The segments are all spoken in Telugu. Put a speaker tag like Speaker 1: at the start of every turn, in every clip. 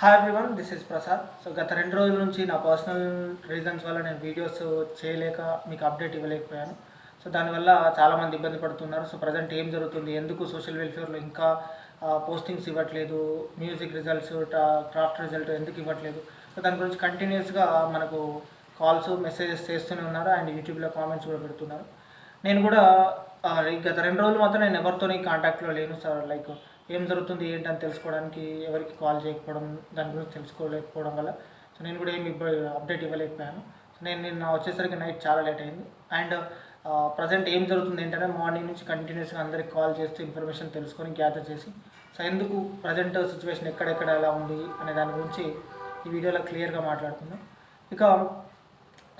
Speaker 1: Hi everyone this is Prasad so గత రెండు రోజుల నుంచి నా పర్సనల్ రీజన్స్ వల్ల నేను వీడియోస్ చేయలేక మీకు అప్డేట్ ఇవ్వలేకపోయాను. సో దానివల్ల చాలామంది ఇబ్బంది పడుతున్నారు. సో ప్రజెంట్ ఏం జరుగుతుంది? ఎందుకు సోషల్ వెల్ఫేర్లో ఇంకా పోస్టింగ్స్ ఇవ్వట్లేదు? మ్యూజిక్ రిజల్ట్స్ క్రాఫ్ట్ రిజల్ట్ ఎందుకు ఇవ్వట్లేదు? సో దాని గురించి కంటిన్యూస్గా మనకు కాల్స్ మెసేజెస్ చేస్తూనే ఉన్నారు అండ్ యూట్యూబ్లో కామెంట్స్ కూడా పెడుతున్నారు. నేను కూడా గత రెండు రోజులు మాత్రం నేను ఎవరితోని కాంటాక్ట్లో లేను సార్ లైక్ ఏం జరుగుతుంది ఏంటని తెలుసుకోవడానికి ఎవరికి కాల్ చేయకపోవడం దాని గురించి తెలుసుకోలేకపోవడం వల్ల. సో నేను కూడా ఏమి అప్డేట్ ఇవ్వలేకపోయాను. సో నేను నిన్న వచ్చేసరికి నైట్ చాలా లేట్ అయింది. అండ్ ప్రజెంట్ ఏం జరుగుతుంది ఏంటంటే మార్నింగ్ నుంచి కంటిన్యూస్గా అందరికి కాల్ చేస్తూ ఇన్ఫర్మేషన్ తెలుసుకొని గ్యాదర్ చేసి సో ఎందుకు ప్రజెంట్ సిచ్యువేషన్ ఎక్కడెక్కడ ఎలా ఉంది అనే దాని గురించి ఈ వీడియోలో క్లియర్గా మాట్లాడుకుందాం. ఇక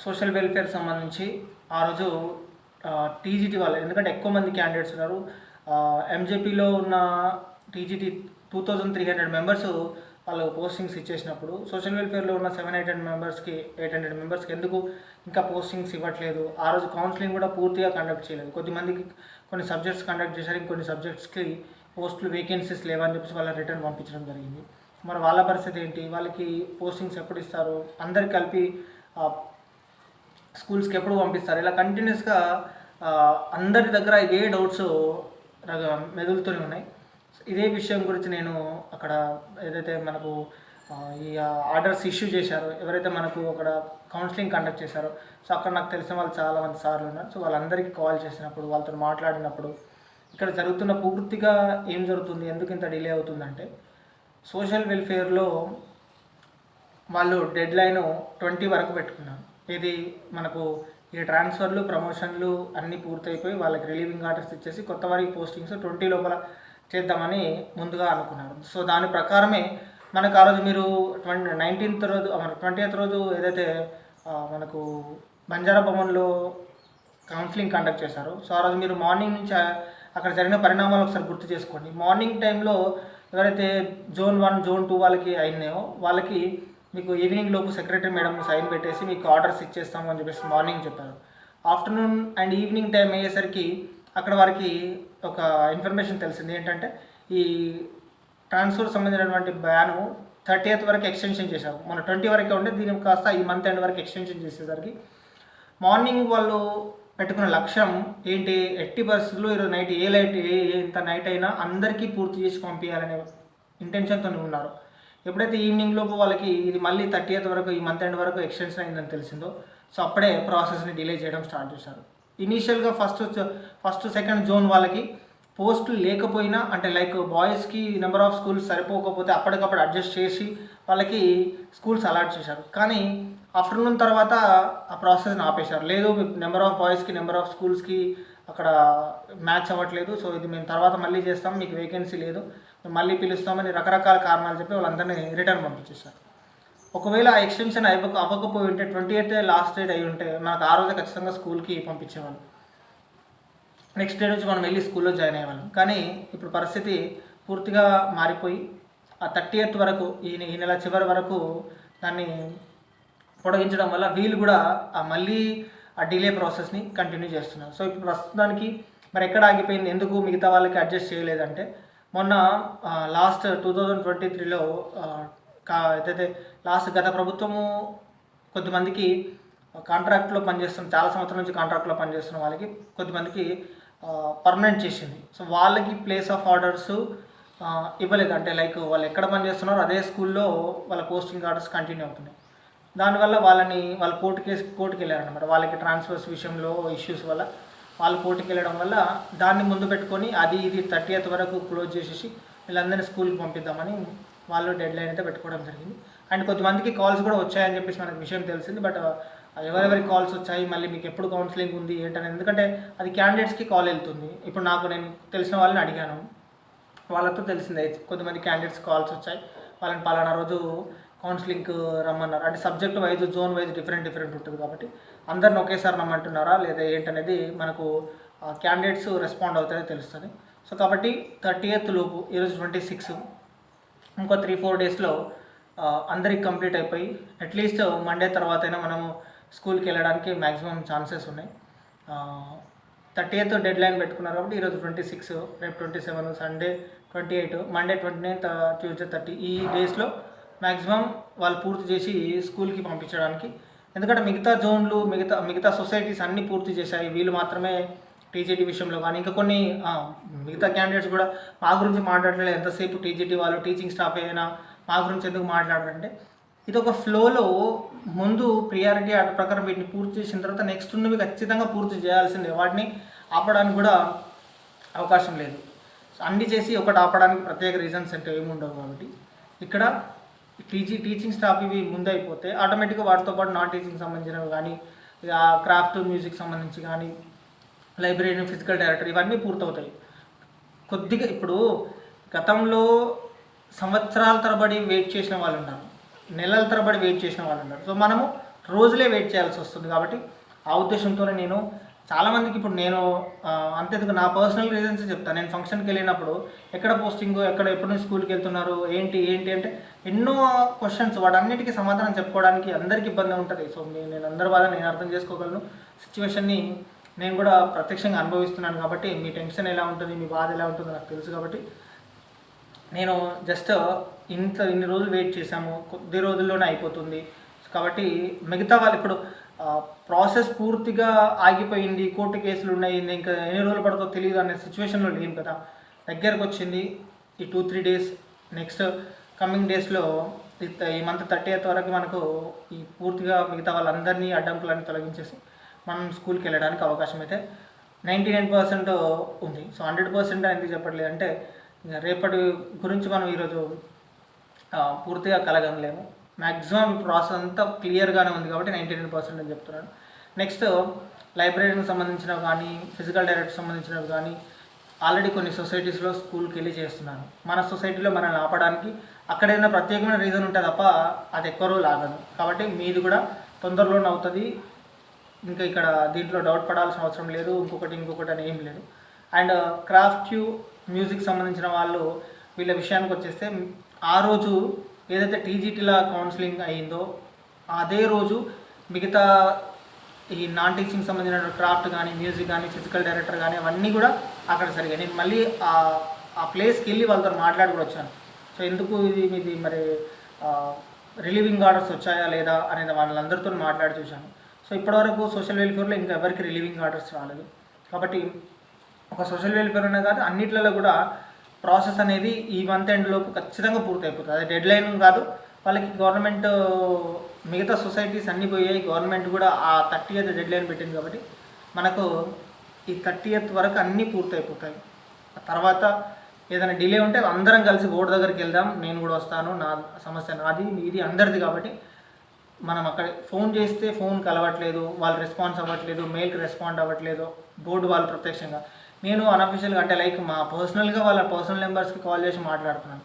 Speaker 1: సోషల్ వెల్ఫేర్ సంబంధించి ఆ రోజు టీజీటీ వాళ్ళు ఎందుకంటే ఎక్కువ మంది క్యాండిడేట్స్ ఉన్నారు. ఎంజేపీలో ఉన్న TGT two thousand three hundred members వాళ్ళు పోస్టింగ్స్ ఇచ్చేసినప్పుడు సోషల్ వెల్ఫేర్లో ఉన్న సెవెన్ ఎయిట్ హండ్రెడ్ మెంబర్స్కి ఎయిట్ హండ్రెడ్ మెంబర్స్కి ఎందుకు ఇంకా పోస్టింగ్స్ ఇవ్వట్లేదు? ఆ రోజు కౌన్సిలింగ్ కూడా పూర్తిగా కండక్ట్ చేయలేదు. కొద్దిమందికి కొన్ని సబ్జెక్ట్స్ కండక్ట్ చేశారు ఇంకొన్ని సబ్జెక్ట్స్కి పోస్టులు వేకెన్సీస్ లేవని చెప్పేసి వాళ్ళ రిటర్న్ పంపించడం జరిగింది. మరి వాళ్ళ పరిస్థితి ఏంటి? వాళ్ళకి పోస్టింగ్స్ ఎప్పుడు ఇస్తారు? అందరికి కలిపి స్కూల్స్కి ఎప్పుడు పంపిస్తారు? ఇలా కంటిన్యూస్గా అందరి దగ్గర ఇవే డౌట్స్ మెదులుతూనే ఉన్నాయి. ఇదే విషయం గురించి నేను అక్కడ ఏదైతే మనకు ఈ ఆర్డర్స్ ఇష్యూ చేశారో ఎవరైతే మనకు అక్కడ కౌన్సిలింగ్ కండక్ట్ చేశారో సో అక్కడ నాకు తెలిసిన వాళ్ళు చాలా మంది సార్లు ఉన్నారు. సో వాళ్ళందరికీ కాల్ చేసినప్పుడు వాళ్ళతో మాట్లాడినప్పుడు ఇక్కడ జరుగుతున్న పూర్తిగా ఏం జరుగుతుంది ఎందుకు ఇంత డిలే అవుతుందంటే సోషల్ వెల్ఫేర్లో వాళ్ళు డెడ్ లైన్ ట్వంటీ వరకు పెట్టుకున్నారు. ఇది మనకు ఈ ట్రాన్స్ఫర్లు ప్రమోషన్లు అన్నీ పూర్తయిపోయి వాళ్ళకి రిలీవింగ్ ఆర్డర్స్ ఇచ్చేసి కొత్త వారికి పోస్టింగ్స్ ట్వంటీ లోపల చేద్దామని ముందుగా అనుకున్నాను సో దాని ప్రకారమే మనకు ఆ రోజు మీరు ట్వంటీ నైన్టీన్త్ రోజు మన ట్వంటీ రోజు ఏదైతే మనకు బంజారా భవన్లో కౌన్సిలింగ్ కండక్ట్ చేశారు సో ఆ రోజు మీరు మార్నింగ్ నుంచి అక్కడ జరిగిన పరిణామాలు ఒకసారి గుర్తు చేసుకోండి. మార్నింగ్ టైంలో ఎవరైతే జోన్ వన్ జోన్ టూ వాళ్ళకి అయినాయో వాళ్ళకి మీకు ఈవినింగ్ లోపు సెక్రటరీ మేడం సైన్ పెట్టేసి మీకు ఆర్డర్స్ ఇచ్చేస్తాము అని చెప్పేసి మార్నింగ్ చెప్పారు. ఆఫ్టర్నూన్ అండ్ ఈవినింగ్ టైం అయ్యేసరికి అక్కడ వారికి ఒక ఇన్ఫర్మేషన్ తెలిసింది. ఏంటంటే ఈ ట్రాన్స్ఫర్ సంబంధించినటువంటి బ్యాను థర్టీ వరకు ఎక్స్టెన్షన్ చేశారు. మన ట్వంటీ వరకే ఉండే దీనికి కాస్త ఈ మంత్ ఎండ్ వరకు ఎక్స్టెన్షన్ చేసేసరికి మార్నింగ్ వాళ్ళు పెట్టుకున్న లక్ష్యం ఏంటి? ఎట్టి పరిస్థితుల్లో ఈరోజు నైట్ ఏ లైట్ ఏ ఎంత నైట్ అయినా అందరికీ పూర్తి చేసి పంపించాలనే ఇంటెన్షన్తో ఉన్నారు. ఎప్పుడైతే ఈవినింగ్ లోపు వాళ్ళకి ఇది మళ్ళీ థర్టీ వరకు ఈ మంత్ ఎండ్ వరకు ఎక్స్టెన్షన్ అయిందని తెలిసిందో సో అప్పుడే ప్రాసెస్ని డిలే చేయడం స్టార్ట్ చేశారు. ఇనీషియల్గా ఫస్ట్ ఫస్ట్ సెకండ్ జోన్ వాళ్ళకి పోస్టులు లేకపోయినా అంటే లైక్ బాయ్స్కి నెంబర్ ఆఫ్ స్కూల్స్ సరిపోకపోతే అప్పటికప్పుడు అడ్జస్ట్ చేసి వాళ్ళకి స్కూల్స్ అలాట్ చేశారు. కానీ ఆఫ్టర్నూన్ తర్వాత ఆ ప్రాసెస్ని ఆపేశారు. లేదు నెంబర్ ఆఫ్ బాయ్స్కి నెంబర్ ఆఫ్ స్కూల్స్కి అక్కడ మ్యాచ్ అవ్వట్లేదు. సో ఇది మేము తర్వాత మళ్ళీ చేస్తాం. మీకు వేకెన్సీ లేదు. మేము మళ్ళీ పిలుస్తామని రకరకాల కారణాలు చెప్పి వాళ్ళందరినీ రిటర్న్ పంపించేశారు. ఒకవేళ ఆ ఎక్స్టెన్షన్ అయిపోక అవ్వకపోయి ఉంటే ట్వంటీ ఎయిత్ లాస్ట్ డేట్ అయి ఉంటే మనకు ఆ రోజే ఖచ్చితంగా స్కూల్కి పంపించేవాళ్ళు. నెక్స్ట్ డే నుంచి మనం వెళ్ళి స్కూల్లో జాయిన్ అయ్యేవాళ్ళం. కానీ ఇప్పుడు పరిస్థితి పూర్తిగా మారిపోయి ఆ థర్టీ ఎయిత్ వరకు ఈ ఈ నెల చివరి వరకు దాన్ని పొడిగించడం వల్ల వీళ్ళు కూడా ఆ మళ్ళీ ఆ డిలే ప్రాసెస్ని కంటిన్యూ చేస్తున్నారు. సో ఇప్పుడు ప్రస్తుతానికి మరి ఎక్కడ ఆగిపోయింది ఎందుకు మిగతా వాళ్ళకి అడ్జస్ట్ చేయలేదంటే మొన్న లాస్ట్ టూ థౌజండ్ ట్వంటీ త్రీలో కా ఏదైతే లాస్ట్ గత ప్రభుత్వము కొద్దిమందికి కాంట్రాక్ట్లో పనిచేస్తున్న చాలా సంవత్సరాల నుంచి కాంట్రాక్ట్లో పనిచేస్తున్న వాళ్ళకి కొద్దిమందికి పర్మనెంట్ చేసింది. సో వాళ్ళకి ప్లేస్ ఆఫ్ ఆర్డర్స్ ఇవ్వలేదు. అంటే లైక్ వాళ్ళు ఎక్కడ పనిచేస్తున్నారో అదే స్కూల్లో వాళ్ళ పోస్టింగ్ ఆర్డర్స్ కంటిన్యూ అవుతున్నాయి. దానివల్ల వాళ్ళని వాళ్ళు కోర్టు కేసు కోర్టుకి వెళ్ళారనమాట వాళ్ళకి ట్రాన్స్ఫర్స్ విషయంలో ఇష్యూస్ వల్ల వాళ్ళు కోర్టుకి వెళ్ళడం వల్ల దాన్ని ముందు పెట్టుకొని అది ఇది థర్టీ వరకు క్లోజ్ చేసేసి వీళ్ళందరినీ స్కూల్కి పంపిద్దామని వాళ్ళు డెడ్ లైన్ అయితే పెట్టుకోవడం జరిగింది. అండ్ కొంతమందికి కాల్స్ కూడా వచ్చాయని చెప్పేసి మనకు విషయం తెలిసింది. బట్ uh, ఎవరెవరి కాల్స్ వచ్చాయి మళ్ళీ మీకు ఎప్పుడు కౌన్సిలింగ్ ఉంది ఏంటనేది. ఎందుకంటే అది క్యాండిడేట్స్కి కాల్ వెళ్తుంది. ఇప్పుడు నాకు నేను తెలిసిన వాళ్ళని అడిగాను. వాళ్ళతో తెలిసిందే కొంతమంది క్యాండిడేట్స్ కాల్స్ వచ్చాయి. వాళ్ళని పలానా రోజు కౌన్సిలింగ్కి రమ్మన్నారు. అంటే subject wise zone wise different different ఉంటుంది కాబట్టి అందరిని ఒకేసారి రమ్మంటున్నారా లేదా ఏంటనేది మనకు uh, క్యాండిడేట్స్ రెస్పాండ్ అవుతారో తెలుస్తుంది. సో కాబట్టి థర్టీ ఎయిత్ లోపు ఈరోజు ట్వంటీ సిక్స్ ఇంకో త్రీ ఫోర్ డేస్లో అందరికి కంప్లీట్ అయిపోయి అట్లీస్ట్ మండే తర్వాత అయినా మనము స్కూల్కి వెళ్ళడానికి మ్యాక్సిమం ఛాన్సెస్ ఉన్నాయి. థర్టీ ఎయిత్ డెడ్ లైన్ పెట్టుకున్నారు కాబట్టి ఈరోజు ట్వంటీ సిక్స్ రేపు twenty seven Sunday twenty eight Monday twenty nine Tuesday thirty. ఈ డేస్లో మ్యాక్సిమం వాళ్ళు పూర్తి చేసి స్కూల్కి పంపించడానికి. ఎందుకంటే మిగతా జోన్లు మిగతా మిగతా సొసైటీస్ అన్నీ పూర్తి చేశాయి. వీళ్ళు మాత్రమే టీజీటీ విషయంలో కానీ ఇంకా కొన్ని మిగతా క్యాండిడేట్స్ కూడా మా గురించి మాట్లాడలేదు ఎంతసేపు టీజీటీ వాళ్ళు టీచింగ్ స్టాఫ్ అయినా మా గురించి ఎందుకు మాట్లాడారంటే ఇది ఒక ఫ్లోలో ముందు ప్రియారిటీ ఆర్డర్ ప్రకారం వీటిని పూర్తి చేసిన తర్వాత నెక్స్ట్ ఉన్నవి ఖచ్చితంగా పూర్తి చేయాల్సిందే. వాటిని ఆపడానికి కూడా అవకాశం లేదు. సో అన్ని చేసి ఒకటి ఆపడానికి ప్రత్యేక రీజన్స్ అంటే ఏమి ఉండవు కాబట్టి. ఇక్కడ టీజీ టీచింగ్ స్టాఫ్ ఇవి ముందు అయిపోతే ఆటోమేటిక్గా వాటితో పాటు నాన్ టీచింగ్ సంబంధించినవి కానీ క్రాఫ్ట్ మ్యూజిక్ సంబంధించి కానీ లైబ్రరీ ఫిజికల్ డైరెక్టర్ ఇవన్నీ పూర్తవుతాయి. కొద్దిగా ఇప్పుడు గతంలో సంవత్సరాల తరబడి వెయిట్ చేసిన వాళ్ళు ఉన్నారు నెలల తరబడి వెయిట్ చేసిన వాళ్ళు ఉన్నారు సో మనము రోజులే వెయిట్ చేయాల్సి వస్తుంది కాబట్టి ఆ ఉద్దేశంతోనే నేను చాలామందికి ఇప్పుడు నేను అంతేందుకు నా పర్సనల్ రీజన్స్ చెప్తాను నేను ఫంక్షన్కి వెళ్ళినప్పుడు ఎక్కడ పోస్టింగ్ ఎక్కడ ఎప్పటి నుంచి స్కూల్కి వెళ్తున్నారు ఏంటి ఏంటి అంటే ఎన్నో క్వశ్చన్స్ వాటన్నిటికీ సమాధానం చెప్పుకోవడానికి అందరికీ ఇబ్బంది ఉంటుంది. సో నేను నేను అందరి బాధ నేను అర్థం చేసుకోగలను. సిచ్యువేషన్ని నేను కూడా ప్రత్యక్షంగా అనుభవిస్తున్నాను కాబట్టి మీ టెన్షన్ ఎలా ఉంటుంది మీ బాధ ఎలా ఉంటుందో నాకు తెలుసు కాబట్టి నేను జస్ట్ ఇంత ఇన్ని రోజులు వెయిట్ చేశాము కొద్ది రోజుల్లోనే అయిపోతుంది. కాబట్టి మిగతా వాళ్ళు ఇప్పుడు ప్రాసెస్ పూర్తిగా ఆగిపోయింది కోర్టు కేసులు ఉన్నాయి ఇంకా ఎన్ని రోజులు పడుతుందో తెలియదు అనే సిచ్యువేషన్లో లేము కదా. దగ్గరకు వచ్చింది ఈ two three days next coming డేస్లో ఈ మంత్ థర్టీ ఎయిత్ వరకు మనకు ఈ పూర్తిగా మిగతా వాళ్ళందరినీ అడ్డంకులన్నీ తొలగించేసి మనం స్కూల్కి వెళ్ళడానికి అవకాశం అయితే నైంటీ నైన్ పర్సెంట్ ఉంది. సో హండ్రెడ్ పర్సెంట్ అనేది చెప్పట్లేదు అంటే రేపటి గురించి మనం ఈరోజు పూర్తిగా కలగనలేము. మ్యాక్సిమం ప్రాసెస్ అంతా క్లియర్గానే ఉంది కాబట్టి నైంటీ నైన్ పర్సెంట్ అని చెప్తున్నాను. నెక్స్ట్ లైబ్రరీకి సంబంధించినవి కానీ ఫిజికల్ డైరెక్ట్ సంబంధించినవి కానీ ఆల్రెడీ కొన్ని సొసైటీస్లో స్కూల్కి వెళ్ళి చేస్తున్నాను. మన సొసైటీలో మనల్ని ఆపడానికి అక్కడ ఏదైనా ప్రత్యేకమైన రీజన్ ఉంటే తప్ప అది ఎక్కువ రోజులు ఆగదు కాబట్టి మీది కూడా తొందరలోనే అవుతుంది. ఇంకా ఇక్కడ దీంట్లో డౌట్ పడాల్సిన అవసరం లేదు ఇంకొకటి ఇంకొకటి అని ఏం లేదు. అండ్ క్రాఫ్ట్ మ్యూజిక్ సంబంధించిన వాళ్ళు వీళ్ళ విషయానికి వచ్చేస్తే ఆ రోజు ఏదైతే టీజీటీల కౌన్సిలింగ్ అయిందో అదే రోజు మిగతా ఈ నాన్ టీచింగ్ సంబంధించిన క్రాఫ్ట్ కానీ మ్యూజిక్ కానీ ఫిజికల్ డైరెక్టర్ కానీ అవన్నీ కూడా అక్కడ సరిగా నేను మళ్ళీ ఆ ఆ ప్లేస్కి వెళ్ళి వాళ్ళతో మాట్లాడి కూడా వచ్చాను. సో ఎందుకు ఇది మీది మరి రిలీవింగ్ ఆర్డర్స్ వచ్చాయా లేదా అనేది వాళ్ళందరితో మాట్లాడి చూశాను. సో ఇప్పటివరకు సోషల్ వెల్ఫేర్లో ఇంకా ఎవరికి రిలీవింగ్ ఆర్డర్స్ రాలేదు. కాబట్టి ఒక సోషల్ వెల్ఫేర్ అనే కాదు అన్నిట్లలో కూడా ప్రాసెస్ అనేది ఈ మంత్ ఎండ్ లోపు ఖచ్చితంగా పూర్తయిపోతుంది. అది డెడ్ లైన్ కాదు. వాళ్ళకి గవర్నమెంట్ మిగతా సొసైటీస్ అన్నీ పోయాయి గవర్నమెంట్ కూడా ఆ థర్టీ ఎయిత్ డెడ్ లైన్ పెట్టింది కాబట్టి మనకు ఈ థర్టీ ఎయిత్ వరకు అన్నీ పూర్తయిపోతాయి. ఆ తర్వాత ఏదైనా డిలే ఉంటే అందరం కలిసి బోర్డు దగ్గరికి వెళ్దాం నేను కూడా వస్తాను నా సమస్య నాది మీది అందరిది కాబట్టి మనం అక్కడ ఫోన్ చేస్తే ఫోన్ కలవట్లేదు వాళ్ళు రెస్పాన్స్ అవ్వట్లేదు మెయిల్కి రెస్పాండ్ అవ్వట్లేదు బోర్డు వాళ్ళు ప్రత్యక్షంగా. నేను అనఫిషియల్గా అంటే లైక్ మా పర్సనల్గా వాళ్ళ పర్సనల్ నెంబర్స్కి కాల్ చేసి మాట్లాడుతున్నాను.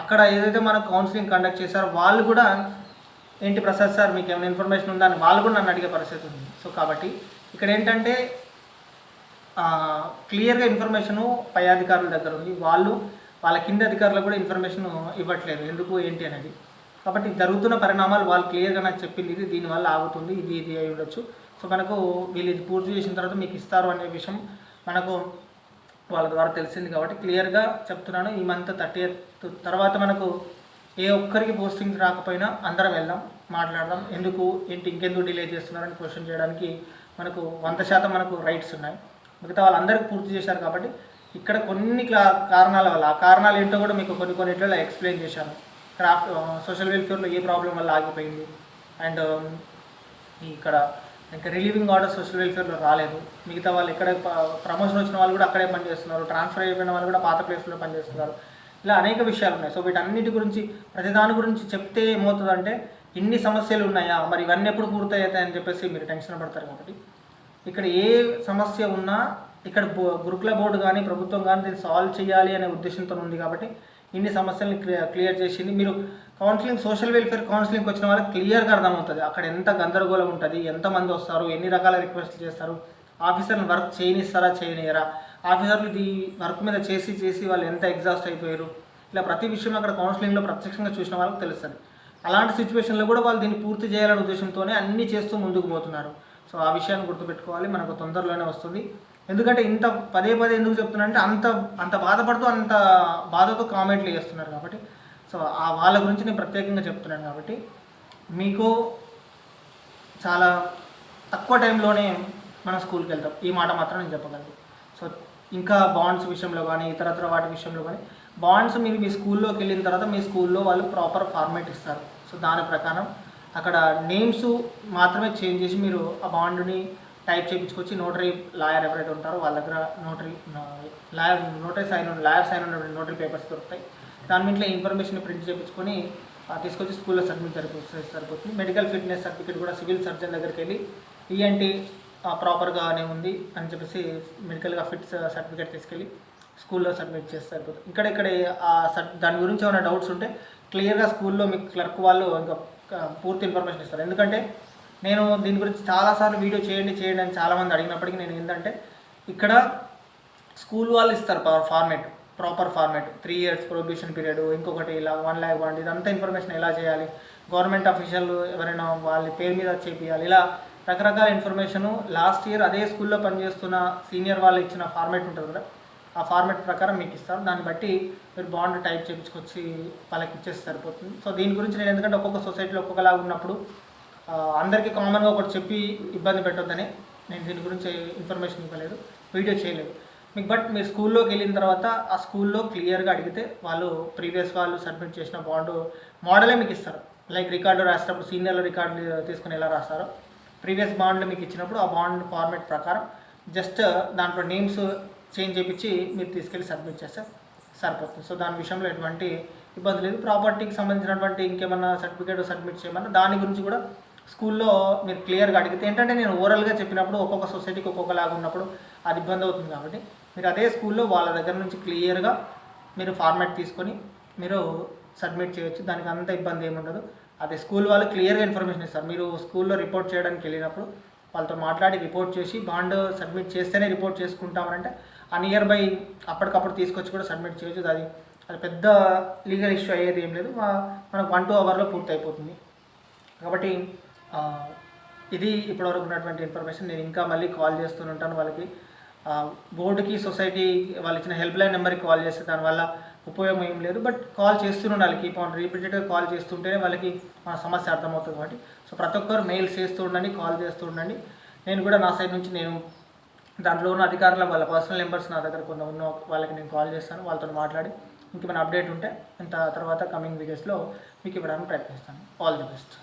Speaker 1: అక్కడ ఏదైతే మనం కౌన్సిలింగ్ కండక్ట్ చేశారో వాళ్ళు కూడా ఏంటి ప్రసాద్ సార్ మీకు ఏమైనా ఇన్ఫర్మేషన్ ఉందా అని వాళ్ళు కూడా నన్ను అడిగే పరిస్థితి ఉంది. సో కాబట్టి ఇక్కడ ఏంటంటే క్లియర్గా ఇన్ఫర్మేషను పై అధికారుల దగ్గర ఉంది. వాళ్ళు వాళ్ళ కింద అధికారులకు కూడా ఇన్ఫర్మేషన్ ఇవ్వట్లేదు. ఎందుకు ఏంటి అనేది. కాబట్టి జరుగుతున్న పరిణామాలు వాళ్ళు క్లియర్గా నాకు చెప్పింది ఇది దీనివల్ల ఆగుతుంది ఇది ఇది అయి ఉండొచ్చు. సో మనకు వీళ్ళు ఇది పూర్తి చేసిన తర్వాత మీకు ఇస్తారు అనే విషయం మనకు వాళ్ళ ద్వారా తెలిసింది కాబట్టి క్లియర్గా చెప్తున్నాను. ఈ మంత్ థర్టీ తర్వాత మనకు ఏ ఒక్కరికి పోస్టింగ్స్ రాకపోయినా అందరం వెళ్దాం మాట్లాడదాం. ఎందుకు ఏంటి ఇంకెందుకు డిలే చేస్తున్నారని క్వశ్చన్ చేయడానికి మనకు వంద శాతం మనకు రైట్స్ ఉన్నాయి. మిగతా వాళ్ళందరికీ పూర్తి చేశారు కాబట్టి ఇక్కడ కొన్ని క్లా కారణాల వల్ల ఆ కారణాలు ఏంటో కూడా మీకు కొన్ని కొన్నిట్లో ఎక్స్ప్లెయిన్ చేశాను. క్రాఫ్ట్ సోషల్ వెల్ఫేర్లో ఏ ప్రాబ్లం వల్ల ఆగిపోయింది? అండ్ ఇక్కడ ఇంకా రిలీవింగ్ ఆర్డర్ సోషల్ వెల్ఫేర్లో రాలేదు. మిగతా వాళ్ళు ఇక్కడ ప్రమోషన్ వచ్చిన వాళ్ళు కూడా అక్కడే పనిచేస్తున్నారు. ట్రాన్స్ఫర్ అయిపోయిన వాళ్ళు కూడా పాత ప్లేస్లో పనిచేస్తున్నారు. ఇలా అనేక విషయాలు ఉన్నాయి. సో వీటన్నిటి గురించి ప్రతిదాని గురించి చెప్తే ఏమవుతుందంటే ఇన్ని సమస్యలు ఉన్నాయా? మరి ఇవన్నీ ఎప్పుడు పూర్తవుతాయని చెప్పేసి మీరు టెన్షన్ పడతారు కాబట్టి. ఇక్కడ ఏ సమస్య ఉన్నా ఇక్కడ బో గురుకుల బోర్డు కానీ ప్రభుత్వం కానీ దీన్ని సాల్వ్ చేయాలి అనే ఉద్దేశంతో ఉంది కాబట్టి ఇన్ని సమస్యలను క్లియర్ క్లియర్ చేసింది. మీరు కౌన్సిలింగ్ సోషల్ వెల్ఫేర్ కౌన్సిలింగ్కి వచ్చిన వాళ్ళకి క్లియర్గా అర్థమవుతుంది. అక్కడ ఎంత గందరగోళం ఉంటుంది ఎంతమంది వస్తారు ఎన్ని రకాల రిక్వెస్ట్లు చేస్తారు ఆఫీసర్ని వర్క్ చేయనిస్తారా చేయనియరా? ఆఫీసర్లు ఈ వర్క్ మీద చేసి చేసి వాళ్ళు ఎంత ఎగ్జాస్ట్ అయిపోయారు? ఇలా ప్రతి విషయం అక్కడ కౌన్సిలింగ్లో ప్రత్యక్షంగా చూసిన వాళ్ళకి తెలుస్తుంది. అలాంటి సిచ్యువేషన్లో కూడా వాళ్ళు దీన్ని పూర్తి చేయాలనే ఉద్దేశంతోనే అన్నీ చేస్తూ ముందుకు పోతున్నారు. సో ఆ విషయాన్ని గుర్తుపెట్టుకోవాలి. మనకు తొందరలోనే వస్తుంది. ఎందుకంటే ఇంత పదే పదే ఎందుకు చెప్తున్నా అంటే అంత అంత బాధపడుతూ అంత బాధతో కామెంట్లు చేస్తున్నారు కాబట్టి. సో ఆ వాళ్ళ గురించి నేను ప్రత్యేకంగా చెప్తున్నాను కాబట్టి. మీకు చాలా తక్కువ టైంలోనే మనం స్కూల్కి వెళ్తాం. ఈ మాట మాత్రం నేను చెప్పగలను. సో ఇంకా బాండ్స్ విషయంలో కానీ ఇతరత్ర వాటి విషయంలో కానీ బాండ్స్ మీరు మీ స్కూల్లోకి వెళ్ళిన తర్వాత మీ స్కూల్లో వాళ్ళు ప్రాపర్ ఫార్మేట్ ఇస్తారు. సో దాని ప్రకారం అక్కడ నేమ్స్ మాత్రమే చేంజ్ చేసి మీరు ఆ బాండ్ని టైప్ చేయించుకొచ్చి నోటరీ లాయర్ ఎవరైతే ఉంటారో వాళ్ళ దగ్గర notary lawyer notary sign lawyer sign ఉన్న నోటరీ పేపర్స్ దొరుకుతాయి. దాని మీట్లో ఇన్ఫర్మేషన్ ప్రింట్ చేయించుకొని తీసుకొచ్చి స్కూల్లో సబ్మిట్ సరిపోతుంది సరిపోతుంది. మెడికల్ ఫిట్నెస్ సర్టిఫికేట్ కూడా సివిల్ సర్జన్ దగ్గరికి వెళ్ళి ఈఎన్టీ ప్రాపర్గానే ఉంది అని చెప్పేసి మెడికల్గా ఫిట్ సర్టిఫికేట్ తీసుకెళ్ళి స్కూల్లో సబ్మిట్ చేస్తే సరిపోతుంది. ఇక్కడ ఇక్కడ దాని గురించి ఏమైనా డౌట్స్ ఉంటే క్లియర్గా స్కూల్లో మీకు క్లర్క్ వాళ్ళు ఇంకా పూర్తి ఇన్ఫర్మేషన్ ఇస్తారు. ఎందుకంటే నేను దీని గురించి చాలాసార్లు వీడియో చేయండి చేయండి అని చాలామంది అడిగినప్పటికీ నేను ఏంటంటే ఇక్కడ స్కూల్ వాళ్ళు ఇస్తారు format proper format. Three years probation period ఇంకొకటి ఇలా వన్ ల్యాక్ బాండ్ ఇదంతా ఇన్ఫర్మేషన్ ఎలా చేయాలి? గవర్నమెంట్ అఫీషియల్ ఎవరైనా వాళ్ళ పేరు మీద చేపియాలి ఇలా రకరకాల ఇన్ఫర్మేషను లాస్ట్ ఇయర్ అదే స్కూల్లో పనిచేస్తున్న సీనియర్ వాళ్ళు ఇచ్చిన ఫార్మేట్ ఉంటుంది కదా ఆ ఫార్మేట్ ప్రకారం మీకు ఇస్తారు దాన్ని బట్టి మీరు బాండ్ టైప్ చేయించుకొచ్చి వాళ్ళకి ఇచ్చేసి సరిపోతుంది. సో దీని గురించి నేను ఎందుకంటే ఒక్కొక్క సొసైటీలో ఒక్కొక్కలాగా ఉన్నప్పుడు అందరికీ కామన్గా ఒకటి చెప్పి ఇబ్బంది పెట్టొద్దని నేను దీని గురించి ఇన్ఫర్మేషన్ ఇవ్వలేదు వీడియో చేయలేదు. మీకు బట్ మీరు స్కూల్లోకి వెళ్ళిన తర్వాత ఆ స్కూల్లో క్లియర్గా అడిగితే వాళ్ళు ప్రీవియస్ వాళ్ళు సబ్మిట్ చేసిన బాండు మోడలే మీకు ఇస్తారు. లైక్ రికార్డు రాసేటప్పుడు సీనియర్ల రికార్డు తీసుకుని ఎలా రాస్తారో. ప్రీవియస్ బాండ్లు మీకు ఇచ్చినప్పుడు ఆ బాండ్ ఫార్మేట్ ప్రకారం జస్ట్ దాంట్లో నేమ్స్ చేంజ్ చేయించి మీరు తీసుకెళ్ళి సబ్మిట్ చేస్తే సరిపోతుంది. సో దాని విషయంలో ఎటువంటి ఇబ్బంది లేదు. ప్రాపర్టీకి సంబంధించినటువంటి ఇంకేమైనా సర్టిఫికేట్ సబ్మిట్ చేయమన్నా దాని గురించి కూడా స్కూల్లో మీరు క్లియర్గా అడిగితే ఏంటంటే నేను ఓరల్గా చెప్పినప్పుడు ఒక్కొక్క సొసైటీకి ఒక్కొక్కలాగా ఉన్నప్పుడు అది ఇబ్బంది అవుతుంది కాబట్టి మీరు అదే స్కూల్లో వాళ్ళ దగ్గర నుంచి క్లియర్గా మీరు ఫార్మాట్ తీసుకొని మీరు సబ్మిట్ చేయొచ్చు. దానికి అంత ఇబ్బంది ఏముండదు ఉండదు. అదే స్కూల్ వాళ్ళు క్లియర్గా ఇన్ఫర్మేషన్ ఇస్తారు. మీరు స్కూల్లో రిపోర్ట్ చేయడానికి వెళ్ళినప్పుడు వాళ్ళతో మాట్లాడి రిపోర్ట్ చేసి బాండ్ సబ్మిట్ చేస్తేనే రిపోర్ట్ చేసుకుంటామంటే ఆ నియర్ బై అప్పటికప్పుడు తీసుకొచ్చి కూడా సబ్మిట్ చేయొచ్చు. అది అది పెద్ద లీగల్ ఇష్యూ అయ్యేది ఏం లేదు. మనకు వన్ టూ అవర్లో పూర్తి అయిపోతుంది కాబట్టి ఇది ఇప్పటివరకు ఉన్నటువంటి ఇన్ఫర్మేషన్ నేను ఇంకా మళ్ళీ కాల్ చేస్తూనే ఉంటాను వాళ్ళకి. బోర్డుకి సొసైటీ వాళ్ళు ఇచ్చిన హెల్ప్ లైన్ నెంబర్కి కాల్ చేస్తే దానివల్ల ఉపయోగం ఏం లేదు. బట్ కాల్ చేస్తూనే ఉండాలి. కీప్ ఆన్ రిపీటెడ్గా కాల్ చేస్తుంటేనే వాళ్ళకి మన సమస్య అర్థమవుతుంది కాబట్టి. సో ప్రతి ఒక్కరు మెయిల్స్ చేస్తూ ఉండండి కాల్ చేస్తూ ఉండండి. నేను కూడా నా సైడ్ నుంచి నేను దాంట్లో ఉన్న అధికారుల వాళ్ళ పర్సనల్ నెంబర్స్ నా దగ్గర కొన్ని ఉన్న వాళ్ళకి నేను కాల్ చేస్తాను. వాళ్ళతో మాట్లాడి ఇంకేమైనా అప్డేట్ ఉంటే ఇంత తర్వాత కమింగ్ వీడియోస్లో మీకు ఇవ్వడానికి ప్రయత్నిస్తాను. All the best